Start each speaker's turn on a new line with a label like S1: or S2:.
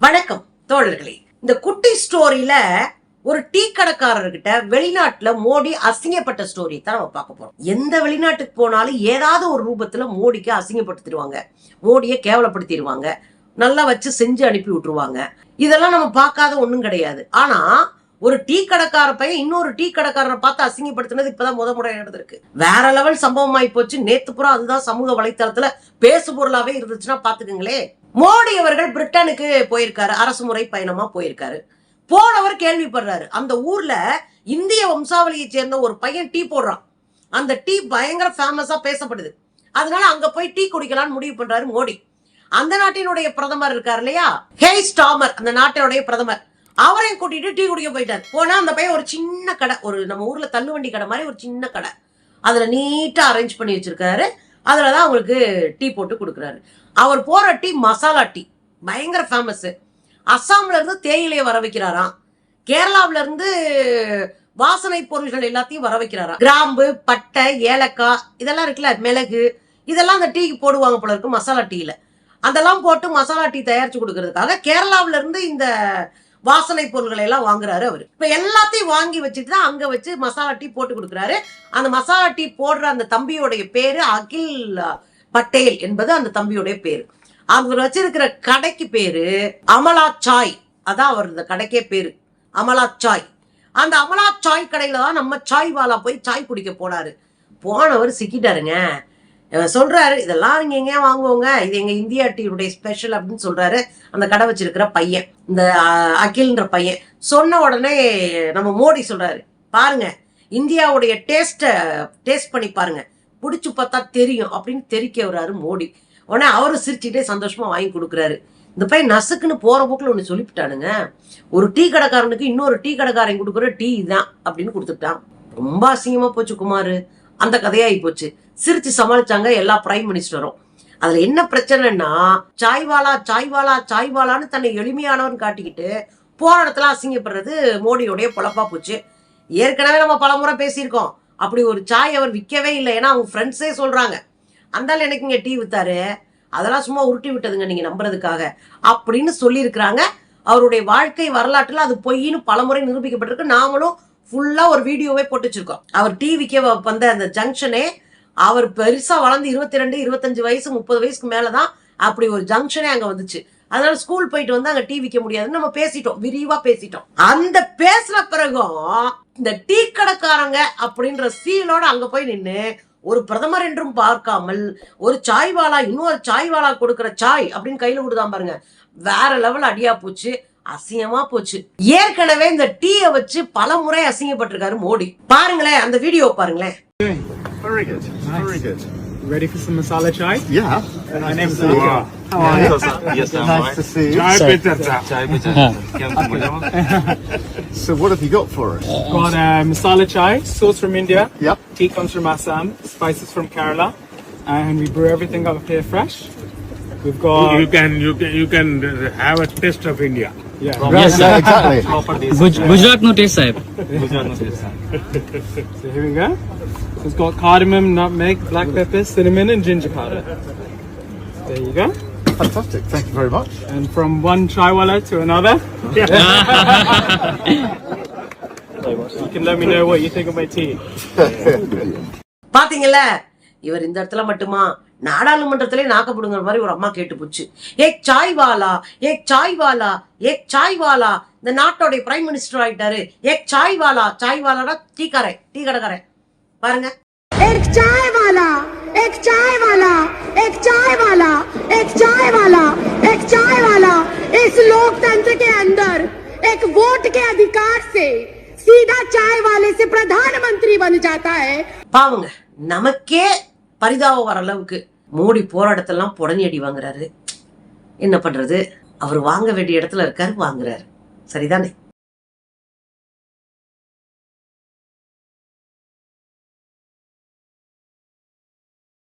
S1: வணக்கம் தோழர்களே. இந்த குட்டி ஸ்டோரியில ஒரு டீ கடைக்காரர்கிட்ட வெளிநாட்டுல மோடி அசிங்கப்பட்ட ஸ்டோரி தான் நம்ம பார்க்க போறோம். எந்த வெளிநாட்டுக்கு போனாலும் ஏதாவது ஒரு ரூபத்துல மோடிக்கு அசிங்கப்படுத்திடுவாங்க. மோடியை கேவலப்படுத்திடுவாங்க. நல்லா வச்சு செஞ்சு அனுப்பி விட்டுருவாங்க. இதெல்லாம் நம்ம பார்க்காத ஒன்றும் கிடையாது. ஆனா ஒரு டீ கடைக்கார பையன் இன்னொரு டீ கடைக்காரரை பார்த்து அசிங்கப்படுத்தினது இப்பதான் முத முறை நடந்திருக்கு. வேற லெவல் சம்பவம் ஆகி போச்சு. நேத்து புறம் அதுதான் சமூக வலைத்தளத்துல பேசு பொருளாவே இருந்துச்சுன்னா பாத்துக்கங்களே மோடி அவர்கள் பிரிட்டனுக்கு போயிருக்காரு. அரசு முறை பயணமா போயிருக்காரு. போனவர் கேள்விப்படுறாரு. அந்த ஊர்ல இந்திய வம்சாவளியை சேர்ந்த ஒரு பையன் டீ போடுறான். அந்த டீ பயங்கர ஃபேமஸா பேசப்படுது. அதனால அங்க போய் டீ குடிக்கலாம்னு முடிவு பண்றாரு மோடி. அந்த நாட்டினுடைய பிரதமர் இருக்கார் இல்லையா? ஹேய் ஸ்டாமர். அந்த நாட்டினுடைய பிரதமர். அவரையும் கூட்டிட்டு டீ குடிக்க போயிட்டார். போனா அந்த பையன் ஒரு சின்ன கடை ஒரு நம்ம ஊர்ல தள்ளுவண்டி கடை மாதிரி ஒரு சின்ன கடை. அதுல நீட்டா அரேஞ்ச் பண்ணி வச்சிருக்காரு. அதுலதான் அவங்களுக்கு டீ போட்டு கொடுக்குறாரு. அவர் போற டீ மசாலா டீ. பயங்கர ஃபேமஸ் அஸ்ஸாம்ல இருந்து தேயிலையை வர வைக்கிறாராம். கேரளாவில இருந்து வாசனை பொருள்கள் எல்லாத்தையும் வர வைக்கிறாராம். கிராம்பு பட்டை ஏலக்காய் இதெல்லாம் இருக்குல்ல மிளகு இதெல்லாம் அந்த டீக்கு போடுவாங்க போல இருக்கு மசாலா டீல. அதெல்லாம் போட்டு மசாலா டீ தயாரிச்சு கொடுக்கறதுக்காக கேரளாவில இருந்து இந்த வாசனை பொருள்களை எல்லாம் வாங்குறாரு அவர். இப்ப எல்லாத்தையும் வாங்கி வச்சுட்டு தான் அங்க வச்சு மசாலா டீ போட்டு கொடுக்குறாரு. அந்த மசாலா டீ போடுற அந்த தம்பியோடைய பேரு அகில் பட்டேல் என்பது அந்த தம்பியோடைய பேரு. அவர் வச்சிருக்கிற கடைக்கு பேரு அமலா சாய். அதான் அவர் இந்த கடைக்கே பேரு. அமலா சாய். அந்த அமலா சாய் கடையில தான் நம்ம சாய் வாலா போய் சாய் குடிக்க போனாரு. போனவர் சிக்கிட்டாருங்க. சொல்றாரு இதெல்லாம் நீங்க எங்கேயா வாங்குவோங்க? இது எங்க இந்தியா டீயுடைய ஸ்பெஷல் அப்படின்னு சொல்றாரு அந்த கடை வச்சிருக்கிற பையன் இந்த அகில்ன்ற பையன். சொன்ன உடனே நம்ம மோடி சொல்றாரு பாருங்க இந்தியாவுடைய டேஸ்ட்டை டேஸ்ட் பண்ணி பாருங்க. பிடிச்சி பார்த்தா தெரியும் அப்படின்னு தெரிக்க வர்றாரு மோடி. உடனே அவரும் சிரிச்சுட்டே சந்தோஷமா வாங்கி கொடுக்குறாரு. இந்த பையன் நசுக்குன்னு போற போக்குல ஒன்று சொல்லிவிட்டானுங்க. ஒரு டீ கடைக்காரனுக்கு இன்னொரு டீ கடைக்காரன் கொடுக்குற டீ தான் அப்படின்னு கொடுத்துட்டான். ரொம்ப அசிங்கமா போச்சு குமார். அந்த கதையாகி போச்சு. சிரிச்சு சமாளிச்சாங்க எல்லா பிரைம் மினிஸ்டரும் அதுல என்ன பிரச்சனைன்னா சாய்வாலா சாய்வாலா சாய்வாலான்னு தன்னை எளிமையானவன் காட்டிக்கிட்டு போற இடத்துல அசிங்கப்படுறது மோடியோடைய பொழப்பா போச்சு. ஏற்கனவே நம்ம பலமுறை பேசியிருக்கோம். அப்படி ஒரு சாய் அவர் விற்கவே இல்லை. ஏன்னா அவங்க ஃப்ரெண்ட்ஸே சொல்றாங்க. அந்தாலும் எனக்கு இங்க டீ வித்தாரு? அதெல்லாம் சும்மா உருட்டி விட்டதுங்க நீங்க நம்புறதுக்காக. அப்படின்னு சொல்லியிருக்கிறாங்க. அவருடைய வாழ்க்கை வரலாற்றுல அது பொய்ன்னு பலமுறை நிரூபிக்கப்பட்டிருக்கு. நாமளும் ஃபுல்லாக ஒரு வீடியோவே போட்டு வச்சிருக்கோம். அவர் டிவிக்கே வந்த அந்த ஜங்ஷனே அவர் பெருசாக வளர்ந்து இருபத்தி ரெண்டு இருபத்தஞ்சு வயசு முப்பது வயசுக்கு மேலே தான் அப்படி ஒரு ஜங்ஷனே அங்கே வந்துச்சு. அதனால ஸ்கூல் போயிட்டு வந்து அங்கே டிவிக்க முடியாதுன்னு நம்ம பேசிட்டோம். விரிவாக பேசிட்டோம். அந்த பேசுகிற பிறகும் இந்த டீ கடைக்காரங்க அப்படின்ற சீலோட அங்கே போய் நின்று ஒரு பிரதமர் என்றும் பார்க்காமல் ஒரு சாய்வாலா இன்னொரு சாய்வாலா கொடுக்குற சாய் அப்படின்னு கையில் கொடுதான் பாருங்க. வேற லெவல் அடியா போச்சு. அசிங்கமா போச்சு ஏற்கனவே இந்த டீயை வச்சு பல முறை அசிங்கப்பட்டிருக்காரு மோடி பாருங்களேன் அந்த வீடியோ பாருங்களேன்
S2: Ready for some masala chai?
S3: Yeah.
S2: Uh, my
S3: name is
S2: Wow.
S3: How are you?
S4: Yes, I'm
S3: nice to see you.
S2: Chai
S4: so, bitter Chai bitter
S3: So what have you got for us?
S2: Got uh, masala chai, sauce from India.
S3: Yep.
S2: Tea comes from Assam, spices from Kerala, and we brew everything up here fresh. We've got.
S5: You can you can you can have a taste of India.
S2: Yeah.
S3: Yes, yeah, exactly.
S6: Gujarat no taste, sir.
S4: Gujarat noodles.
S2: So here we go. It's got cardamom, nutmeg, black pepper, cinnamon, and ginger powder. There you go.
S3: Fantastic. Thank you very much.
S2: And from one chaiwala to another, you can let me know what you think of my tea.
S1: இவர் இந்த இடத்துல மட்டுமா நாடாளுமன்றத்திலே நாக்கப்படுங்கிற மாதிரி ஒரு அம்மா கேட்டு போச்சு ஏக் சாய் வாலா ஏக் சாய் வாலா ஏக் சாய் வாலா இந்த நாட்டோடைய பிரைம் மினிஸ்டர் ஆயிட்டாரு ஏக் சாய் வாலா சாய் வாலானா டீ கடை டீ கடைக்காரன் பாருங்க
S7: एक चाय वाला एक चाय वाला एक चाय वाला एक चाय वाला एक चाय वाला इस लोकतंत्र के अंदर एक वोट के अधिकार से सीधा चाय वाले से प्रधानमंत्री बन जाता है
S1: பாவங்க நமக்கே பரிதாபம் வர அளவுக்கு மோடி போற இடத்தெல்லாம் புடனி அடி வாங்குறாரு. என்ன பண்றது? அவர் வாங்க வேண்டிய இடத்துல இருக்காரு வாங்குறாரு. சரிதானே?